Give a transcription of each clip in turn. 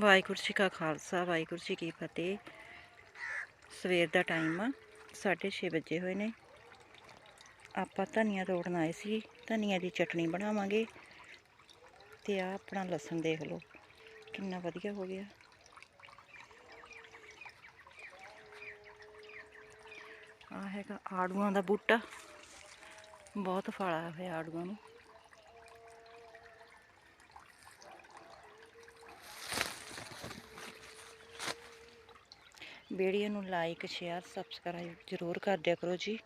ਵਾਹਿਗੁਰੂ ਜੀ ਕਾ ਖਾਲਸਾ, ਵਾਹਿਗੁਰੂ ਜੀ ਕੀ ਫਤਿਹ। ਸਵੇਰ ਦਾ ਟਾਈਮ ਆ 6:30 ਵਜੇ ਹੋਏ ਨੇ। ਆਪਾਂ ਧਨੀਆ ਤੋੜਨ ਆਏ ਸੀ, ਧਨੀਆ ਦੀ ਚਟਣੀ ਬਣਾਵਾਂਗੇ ਤੇ ਆ ਆਪਣਾ ਲਸਣ ਦੇਖ ਲਓ, ਕਿੰਨਾ ਵਧੀਆ ਹੋ ਗਿਆ। ਆ ਹੈਗਾ ਆੜੂਆਂ ਦਾ ਬੂਟਾ, ਬਹੁਤ ਫਲ ਆਇਆ ਹੋਇਆ ਆੜੂਆਂ ਨੂੰ। ਵੀਡੀਓ ਨੂੰ ਲਾਈਕ, ਸ਼ੇਅਰ, ਸਬਸਕ੍ਰਾਈਬ ਜ਼ਰੂਰ ਕਰ ਦਿਆ ਕਰੋ ਜੀ।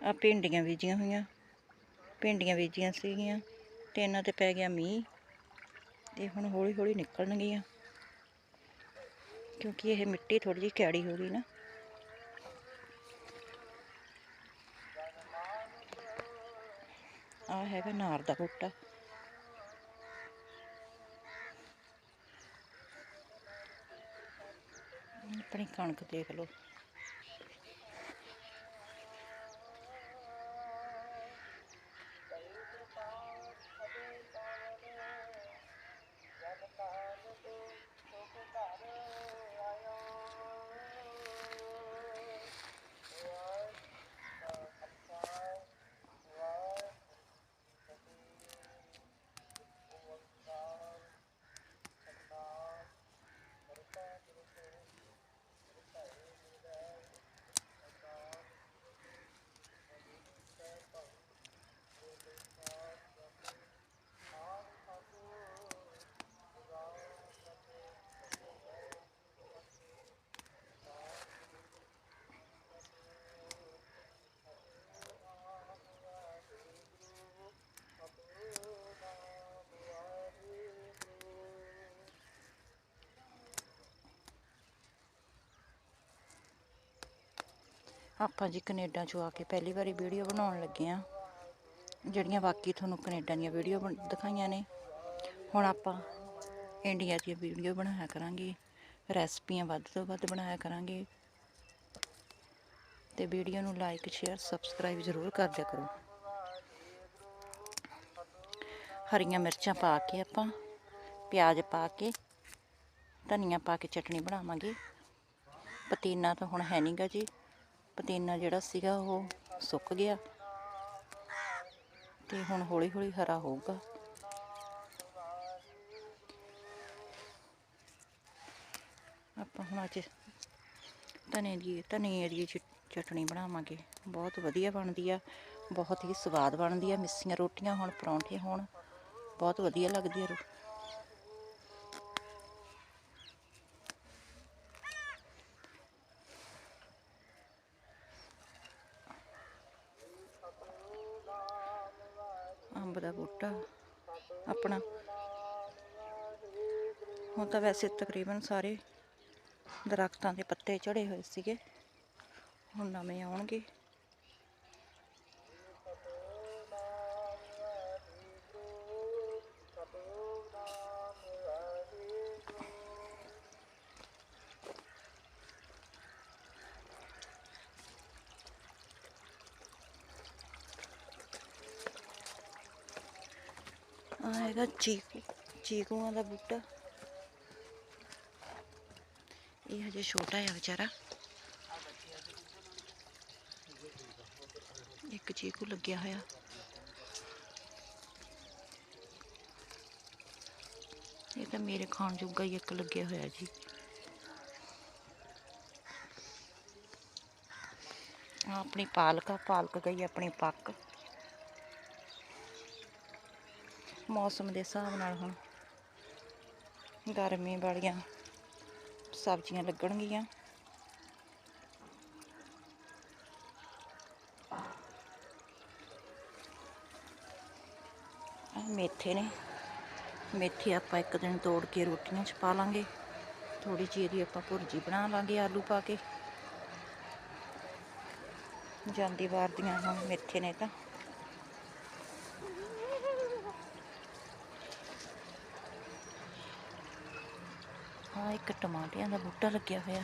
ਆ ਭਿੰਡੀਆਂ ਬੀਜੀਆਂ ਹੋਈਆਂ। ਭਿੰਡੀਆਂ ਬੀਜੀਆਂ ਸੀਗੀਆਂ ਤੇ ਇਹਨਾਂ ਤੇ ਪੈ ਗਿਆ ਮੀਂਹ ਤੇ ਹੁਣ ਹੌਲੀ ਹੌਲੀ ਨਿਕਲਣਗੀਆਂ। ਕਿਉਂਕਿ ਇਹ ਮਿੱਟੀ ਥੋੜੀ ਜਿਹੀ ਕੈੜੀ ਹੋ ਗਈ ਨਾ। ਆ ਹੈਗਾ ਨਾਰ ਦਾ ਬੂਟਾ। ਆਪਣੀ ਕਣਕ ਦੇਖ ਲਓ। ਆਪਾਂ ਜੀ ਕੈਨੇਡਾ ਚੋਂ ਆ ਕੇ ਪਹਿਲੀ ਵਾਰੀ ਵੀਡੀਓ ਬਣਾਉਣ ਲੱਗੇ ਆ ਜਿਹੜੀਆਂ ਬਾਕੀ ਤੁਹਾਨੂੰ ਕੈਨੇਡਾ ਦੀਆਂ ਵੀਡੀਓ ਬਣ- ਦਿਖਾਈਆਂ ਨੇ। ਹੁਣ ਆਪਾਂ ਇੰਡੀਆ ਦੀਆਂ ਵੀਡੀਓ ਬਣਾਇਆ ਕਰਾਂਗੇ। ਰੈਸਪੀਆਂ ਵੱਧ ਤੋਂ ਵੱਧ ਬਣਾਇਆ ਕਰਾਂਗੇ। ਤੇ ਵੀਡੀਓ ਨੂੰ ਲਾਈਕ ਸ਼ੇਅਰ ਸਬਸਕ੍ਰਾਈਬ ਜ਼ਰੂਰ ਕਰ ਦਿਆ ਕਰੋ। ਹਰੀਆਂ ਮਿਰਚਾਂ ਪਾ ਕੇ ਆਪਾਂ, ਪਿਆਜ਼ ਪਾ ਕੇ, ਧਨੀਆ ਪਾ ਕੇ ਚਟਣੀ ਬਣਾਵਾਂਗੇ। ਪਤੀਨਾ ਤਾਂ ਹੁਣ ਹੈ ਨਹੀਂਗਾ ਜੀ। ਪਤੀਨਾ ਜਿਹੜਾ ਸੀਗਾ ਉਹ ਸੁੱਕ ਗਿਆ ਤੇ ਹੁਣ ਹੌਲੀ ਹੌਲੀ ਹਰਾ ਹੋਊਗਾ। ਆਪਾਂ ਹੁਣ ਅੱਜ ਧਨੇ ਦੀ, ਧਨੀਏ ਦੀ ਚ- ਚਟਣੀ ਬਣਾਵਾਂਗੇ। ਬਹੁਤ ਵਧੀਆ ਬਣਦੀ ਆ, ਬਹੁਤ ਹੀ ਸਵਾਦ ਬਣਦੀ ਆ। ਮਿੱਸੀਆਂ ਰੋਟੀਆਂ ਹੁਣ, ਪਰੌਂਠੇ ਹੋਣ, ਬਹੁਤ ਵਧੀਆ ਲੱਗਦੀ ਆ ਅੰਬ ਦਾ ਬੂਟਾ, ਆਪਣਾ। ਹੁਣ ਤਾਂ ਵੈਸੇ ਤਕਰੀਬਨ ਸਾਰੇ ਦਰਖਤਾਂ ਦੇ ਪੱਤੇ ਝੜੇ ਹੋਏ ਸੀਗੇ। ਹੁਣ ਨਵੇਂ ਆਉਣਗੇ। ਆ ਹੈਗਾ ਚੀਕੂ, ਚੀਕੂਆਂ ਦਾ ਬੂਟਾ। ਇਹ ਹਜੇ ਛੋਟਾ ਹੈ ਵਿਚਾਰਾ। ਇੱਕ ਚੀਕੂ ਲੱਗਿਆ ਹੋਇਆ। ਇਹ ਤਾਂ ਮੇਰੇ ਖਾਣ ਜੋਗਾ ਹੀ ਇੱਕ ਲੱਗਿਆ ਹੋਇਆ ਜੀ। ਆਪਣੀ ਪਾਲਕ ਆ, ਪਾਲਕ ਗਈ ਆਪਣੀ ਪੱਕ। ਮੌਸਮ ਦੇ ਹਿਸਾਬ ਨਾਲ ਹੁਣ ਗਰਮੀ ਵਾਲੀਆਂ ਸਬਜ਼ੀਆਂ ਲੱਗਣਗੀਆਂ। ਮੇਥੇ ਨੇ। ਮੇਥੇ ਆਪਾਂ ਇੱਕ ਦਿਨ ਤੋੜ ਕੇ ਰੋਟੀਆਂ 'ਚ ਪਾ ਲਾਂਗੇ। ਥੋੜੀ ਜਿਹੀ ਇਹਦੀ ਆਪਾਂ ਭੁਰਜੀ ਬਣਾ ਲਾਂਗੇ ਆਲੂ ਪਾ ਕੇ। ਜਾਂਦੀ ਵਾਰ ਦੀਆਂ ਹੁਣ ਮੇਥੇ ਨੇ ਤਾਂ। ਆ ਇੱਕ ਟਮਾਟਿਆਂ ਦਾ ਬੂਟਾ ਲੱਗਿਆ ਹੋਇਆ।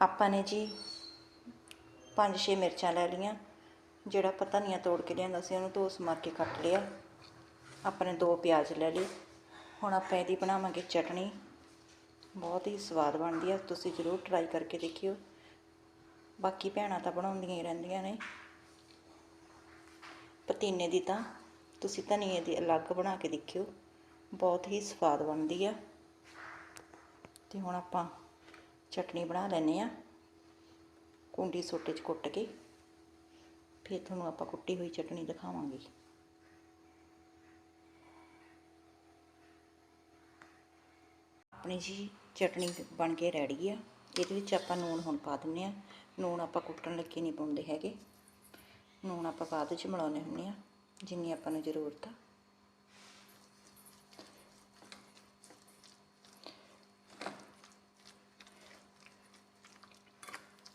ਆਪਾਂ ਨੇ ਜੀ ਪੰਜ ਛੇ ਮਿਰਚਾਂ ਲੈ ਲਈਆਂ, ਜਿਹੜਾ ਪਤਾ ਨਹੀਂ ਤੋੜ ਕੇ ਲਿਆਂਦਾ ਸੀ, ਉਹਨੂੰ ਧੋਸ ਮਾਰ ਕੇ ਕੱਟ ਲਿਆ। ਆਪਾਂ ਨੇ ਦੋ ਪਿਆਜ਼ ਲੈ ਲਈ ਹੁਣ ਆਪਾਂ ਇਹਦੀ ਬਣਾਵਾਂਗੇ ਚਟਣੀ। ਬਹੁਤ ਹੀ ਸਵਾਦ ਬਣਦੀ ਆ, ਤੁਸੀਂ ਜ਼ਰੂਰ ਟਰਾਈ ਕਰਕੇ ਦੇਖਿਓ। ਬਾਕੀ ਭੈਣਾਂ ਤਾਂ ਬਣਾਉਂਦੀਆਂ ਹੀ ਰਹਿੰਦੀਆਂ ਨੇ। ਪਤੀਨੇ ਦੀ ਤਾਂ ਤੁਸੀਂ ਧਨੀਏ ਦੀ ਅਲੱਗ ਬਣਾ ਕੇ ਦੇਖਿਓ, ਬਹੁਤ ਹੀ ਸਵਾਦ ਬਣਦੀ ਆ। ਤੇ ਹੁਣ ਆਪਾਂ ਚਟਣੀ ਬਣਾ ਲੈਨੇ ਆ ਕੁੰਡੀ ਸੋਟੇ 'ਚ ਕੁੱਟ ਕੇ, ਫਿਰ ਤੁਹਾਨੂੰ ਆਪਾਂ ਕੁੱਟੀ ਹੋਈ ਚਟਣੀ ਦਿਖਾਵਾਂਗੇ। ਆਪਣੀ ਜੀ ਚਟਣੀ ਬਣ ਕੇ ਰੈਡੀ ਆ। ਇਹਦੇ ਵਿੱਚ ਆਪਾਂ ਨੂਣ ਹੁਣ ਪਾ ਦਿੰਨੇ ਆ। ਨੂਣ ਆਪਾਂ ਕੁੱਟਣ ਲੱਗੇ ਨਹੀਂ ਪਾਉਂਦੇ ਹੈਗੇ। ਨੂਣ ਆਪਾਂ ਬਾਅਦ ਵਿੱਚ ਮਿਲਾਉਂਦੇ ਹੁੰਦੇ ਆ, ਜਿੰਨੀ ਆਪਾਂ ਨੂੰ ਜ਼ਰੂਰਤ ਆ।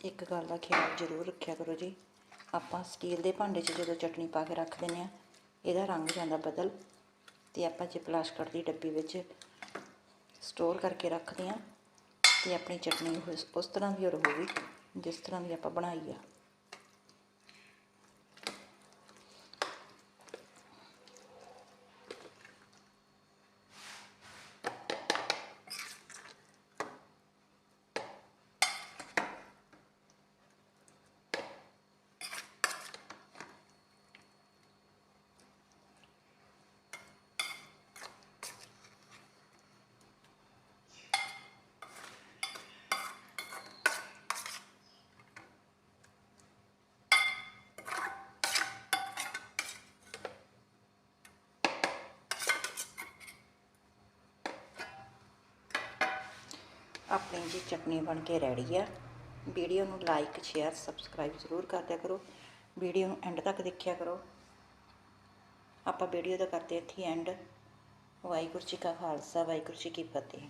ਇੱਕ ਗੱਲ ਦਾ ਖਿਆਲ ਜ਼ਰੂਰ ਰੱਖਿਆ ਕਰੋ ਜੀ। ਆਪਾਂ ਸਟੀਲ ਦੇ ਭਾਂਡੇ 'ਚ ਜਦੋਂ ਚਟਣੀ ਪਾ ਕੇ ਰੱਖ ਦਿੰਦੇ ਆ, ਇਹਦਾ ਰੰਗ ਜਾਂਦਾ ਬਦਲ। ਤੇ ਆਪਾਂ ਜੇ ਪਲਾਸਟਿਕ ਦੀ ਡੱਬੀ ਵਿੱਚ ਸਟੋਰ ਕਰਕੇ ਰੱਖਦੇ ਹਾਂ ਤੇ ਆਪਣੀ ਚਟਨੀ ਉਸ- ਉਸ ਤਰ੍ਹਾਂ ਦੀ ਰਹੂਗੀ ਜਿਸ ਤਰ੍ਹਾਂ ਦੀ ਆਪਾਂ ਬਣਾਈ ਆ। ਆਪਣੀ ਜੀ ਚਟਨੀ ਬਣ ਕੇ ਰੈਡੀ ਆ। ਵੀਡੀਓ ਨੂੰ ਲਾਈਕ ਸ਼ੇਅਰ ਸਬਸਕ੍ਰਾਈਬ ਜ਼ਰੂਰ ਕਰ ਦਿਆ ਕਰੋ। ਵੀਡੀਓ ਨੂੰ ਐਂਡ ਤੱਕ ਦੇਖਿਆ ਕਰੋ। ਆਪਾਂ ਵੀਡੀਓ ਦਾ ਕਰਦੇ ਇੱਥੇ ਐਂਡ ਵਾਹਿਗੁਰੂ ਜੀ ਕਾ ਖਾਲਸਾ, ਵਾਹਿਗੁਰੂ ਜੀ ਕੀ ਫਤਿਹ।